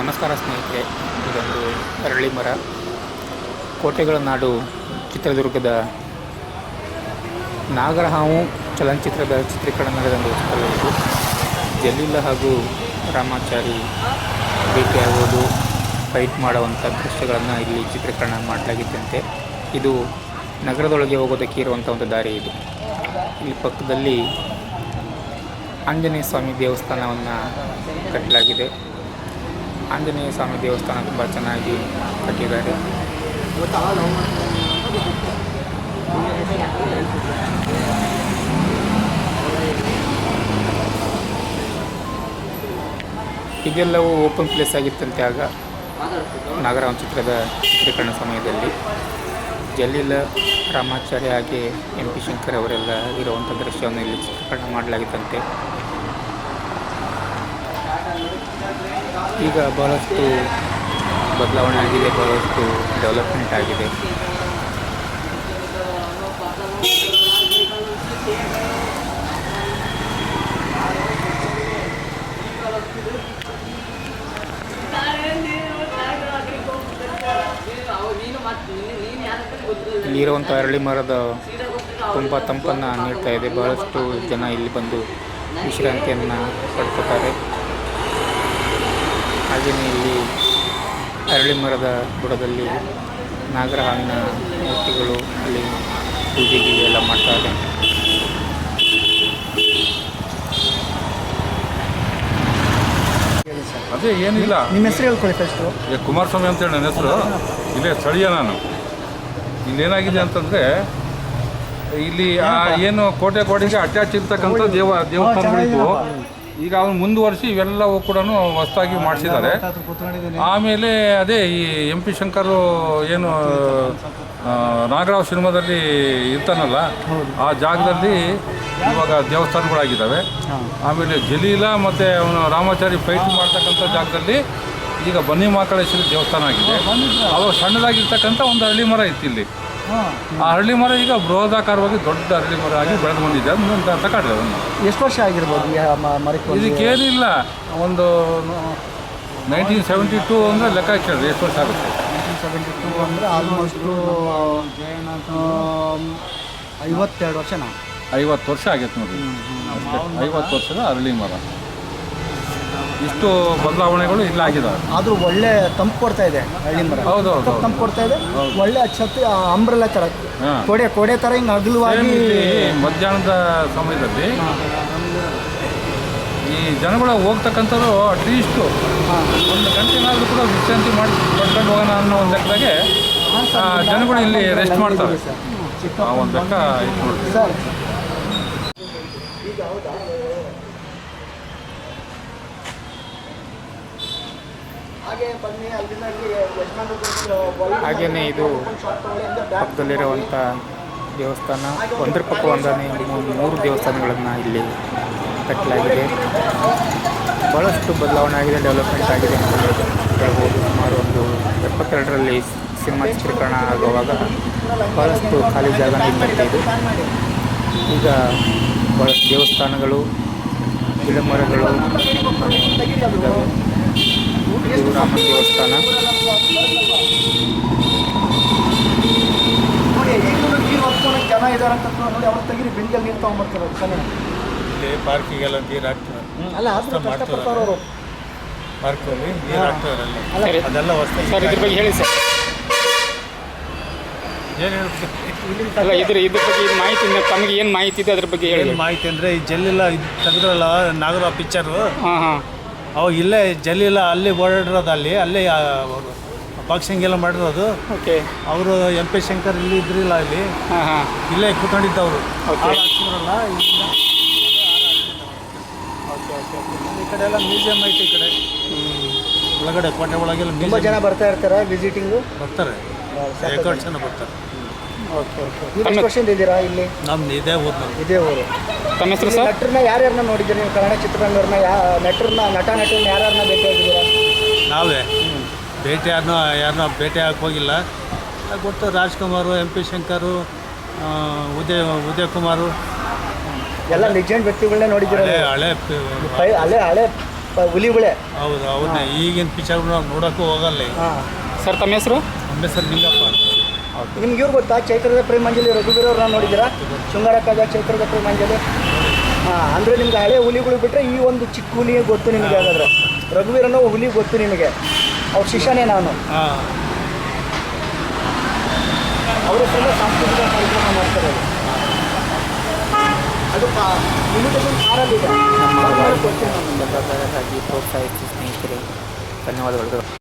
ನಮಸ್ಕಾರ ಸ್ನೇಹಿತರೆ ಇದೊಂದು ಅರಳಿ ಮರ. ಕೋಟೆಗಳ ನಾಡು ಚಿತ್ರದುರ್ಗದ ನಾಗರಹಾವು ಚಲನಚಿತ್ರದ ಚಿತ್ರೀಕರಣ ನಡೆದ ಒಂದು ಸ್ಥಳ ಇದು ಜಲೀಲ ಹಾಗೂ ರಾಮಾಚಾರಿ ಭೇಟಿಯಾಗುವುದು ಫೈಟ್ ಮಾಡುವಂಥ ದೃಶ್ಯಗಳನ್ನು ಇಲ್ಲಿ ಚಿತ್ರೀಕರಣ ಮಾಡಲಾಗಿದ್ದಂತೆ. ಇದು ನಗರದೊಳಗೆ ಹೋಗೋದಕ್ಕೆ ಇರುವಂಥ ಒಂದು ದಾರಿ ಇದು. ಇಲ್ಲಿ ಪಕ್ಕದಲ್ಲಿ ಆಂಜನೇಯ ಸ್ವಾಮಿ ದೇವಸ್ಥಾನವನ್ನು ಕಟ್ಟಲಾಗಿದೆ. ಆಂಜನೇಯ ಸ್ವಾಮಿ ದೇವಸ್ಥಾನ ತುಂಬ ಚೆನ್ನಾಗಿ ಕಟ್ಟಿದ್ದಾರೆ. ಇದೆಲ್ಲವೂ ಓಪನ್ ಪ್ಲೇಸ್ ಆಗಿತ್ತಂತೆ ಆಗ. ನಾಗರ ಚಿತ್ರದ ಚಿತ್ರೀಕರಣ ಸಮಯದಲ್ಲಿ. ಜಲೀಲ ರಾಮಾಚಾರ್ಯ ಹಾಗೆ ಎಂ ಪಿ ಶಂಕರ್ ಅವರೆಲ್ಲ ಇರುವಂಥ ದೃಶ್ಯವನ್ನು ಇಲ್ಲಿ ಚಿತ್ರೀಕರಣ ಮಾಡಲಾಗಿತ್ತಂತೆ. ಈಗ ಬಹಳಷ್ಟು ಬದಲಾವಣೆ ಆಗಿದೆ, ಬಹಳಷ್ಟು ಡೆವಲಪ್ಮೆಂಟ್ ಆಗಿದೆ. ಇಲ್ಲಿರುವಂಥ ಅರಳಿ ಮರದ ತುಂಬ ತಂಪನ್ನು ನೀಡ್ತಾ ಇದೆ. ಬಹಳಷ್ಟು ಜನ ಇಲ್ಲಿ ಬಂದು ವಿಶ್ರಾಂತಿಯನ್ನು ಪಡ್ಕೋತಾರೆ. ಇಲ್ಲಿ ಅರಳಿ ಮರದ ಬುಡದಲ್ಲಿ ನಾಗರಹಾವಿನ ಮೂರ್ತಿಗಳು ಅಲ್ಲಿ ಪೂಜೆ ಗೀಜೆ ಎಲ್ಲ ಮಾಡ್ತಾರೆ. ಅದೇ ಏನಿಲ್ಲ. ನಿಮ್ಮ ಹೆಸರು ಹೇಳ್ಕೊಳ್ಳಿ ಫಸ್ಟು ಈಗ ಕುಮಾರಸ್ವಾಮಿ ಅಂತೇಳಿ ನನ್ನ ಹೆಸರು. ಇಲ್ಲೇ ಸ್ಥಳೀಯ ನಾನು. ಇಲ್ಲೇನಾಗಿದೆ ಅಂತಂದರೆ ಇಲ್ಲಿ ಆ ಏನು ಕೋಟೆ ಕೋಟೆಗೆ ಅಟ್ಯಾಚ್ ಇರ್ತಕ್ಕಂಥ ದೇವ ದೇವಸ್ಥಾನಗಳಿದ್ವು. ಈಗ ಅವ್ನು ಮುಂದುವರಿಸಿ ಇವೆಲ್ಲವೂ ಕೂಡ ಹೊಸದಾಗಿ ಮಾಡಿಸಿದ್ದಾರೆ. ಆಮೇಲೆ ಅದೇ ಈ ಎಂ ಪಿ ಶಂಕರು ಏನು ನಾಗರಾವ್ ಸಿನಿಮಾದಲ್ಲಿ ಇರ್ತಾನಲ್ಲ ಆ ಜಾಗದಲ್ಲಿ ಇವಾಗ ದೇವಸ್ಥಾನಗಳಾಗಿದ್ದಾವೆ. ಆಮೇಲೆ ಜಲೀಲ ಮತ್ತು ಅವನು ರಾಮಾಚಾರಿ ಫೈಟ್ ಮಾಡ್ತಕ್ಕಂಥ ಜಾಗದಲ್ಲಿ ಈಗ ಬನ್ನಿ ಮಾಕಳೇಶ್ವರಿ ದೇವಸ್ಥಾನ ಆಗಿದೆ. ಅವಾಗ ಸಣ್ಣದಾಗಿರ್ತಕ್ಕಂಥ ಒಂದು ಹಳ್ಳಿ ಮರ ಇತ್ತು ಇಲ್ಲಿ. ಆ ಅರಳಿ ಮರ ಈಗ ಬೃಹದಾಕಾರವಾಗಿ ದೊಡ್ಡ ಅರಳಿ ಮರ ಆಗಿ ಬೆಳೆದು ಬಂದಿದೆ. ಅದನ್ನ ತಗೊಂಡ್ರೆ ಅದನ್ನು. ಎಷ್ಟು ವರ್ಷ ಆಗಿರ್ಬೋದು ಈ ಮ- ಮರಕ್ಕೆ ಬಂದು? ಇದಕ್ಕೇನಿಲ್ಲ. ಒಂದು ನೈನ್ಟೀನ್ ಸೆವೆಂಟಿ ಟೂ ಅಂದರೆ ಲೆಕ್ಕ ಹಾಕಿದ್ರೆ ಎಷ್ಟು ವರ್ಷ ಆಗುತ್ತೆ? 1972 ಅಂದರೆ ಆಲ್ಮೋಸ್ಟು ಐವತ್ತೆರಡು ವರ್ಷನಾ? ಐವತ್ತು ವರ್ಷ ಆಗೈತೆ ನೋಡಿ. ಅಷ್ಟೇ. ಐವತ್ತು ವರ್ಷದ ಅರಳಿ ಮರ. ಇಷ್ಟು ಬದಲಾವಣೆಗಳು ಇಲ್ಲ ಆಗಿದಾವೆ. ಆದರೂ ಒಳ್ಳೆ ತಂಪು ಕೊಡ್ತಾ ಇದೆ ಹಳ್ಳಿ ಮರ ಹೌದು ಹೌದು ಹೌದು ತಂಪು ಕೊಡ್ತಾ ಇದೆ. ಒಳ್ಳೆ ಅಚ್ಚತ್ತು ಅಂಬ್ರೆಲ್ಲ ಥರ. ಕೊಡೆ ಕೊಡೆ ಕೋಡೆ ಥರ ಹಿಂಗೆ ಅಗಲವಾಗಿ ಇಲ್ಲಿ ಮಧ್ಯಾಹ್ನದ ಸಮಯದಲ್ಲಿ ಈ ಜನಗಳ ಹೋಗ್ತಕ್ಕಂಥವ್ರು ಅಟ್ಲೀಸ್ಟು ಒಂದು ಗಂಟೆನಾದರೂ ಕೂಡ ವಿಶ್ರಾಂತಿ ಮಾಡಿ ಪಡ್ಕೊಂಡು ಹೋಗೋಣ ಅನ್ನೋ ಒಂದು ಲೆಕ್ಕದಾಗೆ ಆ, ಜನಗಳು ಇಲ್ಲಿ ರೆಸ್ಟ್ ಮಾಡ್ತಾರೆ. ಆ ಒಂದು ಲೆಕ್ಕ ಇದು ನೋಡಿ ಸರ್ ಹಾಗೆ ಬನ್ನಿ ಅಲ್ಲಿಂದ ಇಲ್ಲಿ ಯಜಮಾನ್ರು ಒಳ್ಳೆ ಹಾಗೆಯೇ ಇದು ಪಕ್ಕದಲ್ಲಿರುವಂಥ ದೇವಸ್ಥಾನ ಒಂದರ ಪಕ್ಕ ಒಂದನೇ ಮೂರು ದೇವಸ್ಥಾನಗಳನ್ನು ಇಲ್ಲಿ ಕಟ್ಟಲಾಗಿದೆ. ಭಾಳಷ್ಟು ಬದಲಾವಣೆ ಆಗಿದೆ ಡೆವಲಪ್ಮೆಂಟ್ ಆಗಿದೆ ಅಂತ ಹೇಳ್ಬೋದು. ಸುಮಾರು ಒಂದು ಎಪ್ಪತ್ತೆರಡರಲ್ಲಿ ಸಿನಿಮಾ ಚಿತ್ರೀಕರಣ ಆಗುವಾಗ ಭಾಳಷ್ಟು ಖಾಲಿ ಜಾಗ ಇದು. ಈಗ ಭಾಳಷ್ಟು ದೇವಸ್ಥಾನಗಳು ಗಿಡಮರಗಳು ಮರಗಳು ರಾಮನ ದೇವಸ್ಥಾನ. ಜನ ಇದಾರೆ ಅಂತ ನೋಡಿ ಅವ್ರು ತೆಗೀರಿ ಬಿಂದಿಯಲ್ಲಿ ನೀರು ತೊಗೊಂಬರ್ತಾರೆ ಚೆನ್ನಾಗಿ ಇಲ್ಲಿ ಪಾರ್ಕಿಗೆಲ್ಲ ನೀರು ಹಾಕ್ತಾರೆ. ಅಲ್ಲ ಆದ್ರೂ ಕಷ್ಟಪಡ್ತಾರೆ ಅವರು. ಪಾರ್ಕಲ್ಲಿ ನೀರು ಹಾಕ್ತಾರೆ ಅದೆಲ್ಲ ಹೊಸ್ದಾಗಿ ಸರ್ ಇದ್ರ ಬಗ್ಗೆ ಹೇಳಿ ಸರ್. ಏನು ಹೇಳ್ಬೇಕು? ಅಲ್ಲ ಇದ್ರ ಇದ್ರ ಬಗ್ಗೆ ಏನು ಮಾಹಿತಿ ತಮಗೆ ಏನು ಮಾಹಿತಿ ಇದೆ ಅದ್ರ ಬಗ್ಗೆ ಹೇಳಿ. ಮಾಹಿತಿ ಅಂದರೆ ಈ ಜಲ್ಲಿಲ್ಲ ಇದು ತೆಗೆದ್ರಲ್ಲ ನಾಗರ ಪಿಕ್ಚರ್. ಹಾಂ ಹಾಂ. ಅವಾಗ ಇಲ್ಲೇ ಜಲ್ಲಿಲ್ಲ ಅಲ್ಲಿ ಓಡಾಡಿರೋದು ಅಲ್ಲಿ ಅಲ್ಲೇ ಬಾಕ್ಸಿಂಗ್ ಎಲ್ಲ ಮಾಡಿರೋದು. ಓಕೆ. ಅವರು ಎಂ ಪಿ ಶಂಕರ್ ಇಲ್ಲಿ ಇದ್ರಿಲ್ಲ ಅಲ್ಲಿ. ಹಾಂ ಹಾಂ. ಇಲ್ಲೇ ಕೂತ್ಕೊಂಡಿದ್ದವರು. Okay. ಓಕೆ ಓಕೆ ಈ ಕಡೆ ಎಲ್ಲ ಮ್ಯೂಸಿಯಂ ಐತೆ ಈ ಕಡೆ. ಒಳಗಡೆ ಕೋಟೆ ಒಳಗೆಲ್ಲ ತುಂಬ ಜನ ಬರ್ತಾ ಇರ್ತಾರೆ ವಿಸಿಟಿಂಗು ಬರ್ತಾರೆ. ಜನ ಬರ್ತಾರೆ. ಓಕೆ ಓಕೆ ನೀವು ಎಷ್ಟು ವರ್ಷದಿಂದ ಇದ್ದೀರಾ ಇಲ್ಲಿ? ನಮ್ದು ಇದೇ ಊರು ನಮ್ದು. ಇದೇ ಊರು. ತಮ್ಮ ಹೆಸರು ಸರ್? ನಟರನ್ನ ಯಾರ್ಯಾರನ್ನ ನೋಡಿದ್ದೀರಿ? ನೀವು ಕನ್ನಡ ಚಿತ್ರರಂಗವ್ರನ್ನ ಯಾ ನಟರನ್ನ ನಟ ನಟರನ್ನ ಯಾರ್ಯಾರನ್ನ ಭೇಟಿಯಾಗಿದ್ದೀರಾ ನಾವೇ. ಭೇಟಿ ಯಾರನ್ನೂ ಯಾರನ್ನೂ ಭೇಟಿ ಆಗಕ್ಕೆ ಹೋಗಿಲ್ಲ. ಅದ್ ಗೊತ್ತು ರಾಜ್ಕುಮಾರು ಎಂ ಪಿ ಶಂಕರು ಉದಯ ಉದಯ್ ಕುಮಾರು. ಎಲ್ಲ ಲೆಜೆಂಡ್ ವ್ಯಕ್ತಿಗಳನ್ನೇ ನೋಡಿದ್ದೀರಾ ಹಳೆ? ಹಳೆ ಪೈ- ಹಳೆ ಹಳೆ ಪ- ಹುಲಿಗಳೇ. ಹೌದು ಹೌದಾ. ಈಗಿನ ಪಿಕ್ಚರ್ ನಾವು ನೋಡೋಕ್ಕೂ ಹೋಗಲ್ಲ ಈಗ. ಸರ್ ತಮ್ಮ ಹೆಸರು? ನಮ್ಮ ಹೆಸರು ಲಿಂಗಪ್ಪ ನಿಮ್ಗೆ ಇವ್ರು ಗೊತ್ತಾ? ಚೈತ್ರದ ಪ್ರೇಮಾಂಜಲಿ ರಘುವೀರ್ ಅವ್ರನ್ನ ನೋಡಿದ್ದೀರಾ? ಶೃಂಗಾರ ಚೈತ್ರದ ಪ್ರೇಮಾಂಜಲಿ. ಹಾಂ ಅಂದರೆ ನಿಮ್ಗೆ ಹಳೆ ಹುಲಿಗಳು ಬಿಟ್ಟರೆ ಈ ಒಂದು ಚಿಕ್ಕ ಹುಲಿ ಗೊತ್ತು ನಿಮಗೆ ಹಾಗಾದ್ರೆ. ರಘುವೀರ್ ಅನ್ನೋ ಹುಲಿ ಗೊತ್ತು ನಿಮಗೆ. ಅವ್ರ ಶಿಷ್ಯನೇ ನಾನು. ಅವರ ಹೆಸರಲ್ಲೇ ಸಾಂಸ್ಕೃತಿಕ ಕಾರ್ಯಕ್ರಮ ಮಾಡ್ತಾರೆ ಅದು. ಇಮಿಟೇಷನ್ ಕಾರಲ್ಲಿದೆ ನಮ್ಮ ಪ್ರೋತ್ಸಾಹಿಸಿ ಸ್ನೇಹಿತರೆ ಧನ್ಯವಾದಗಳು.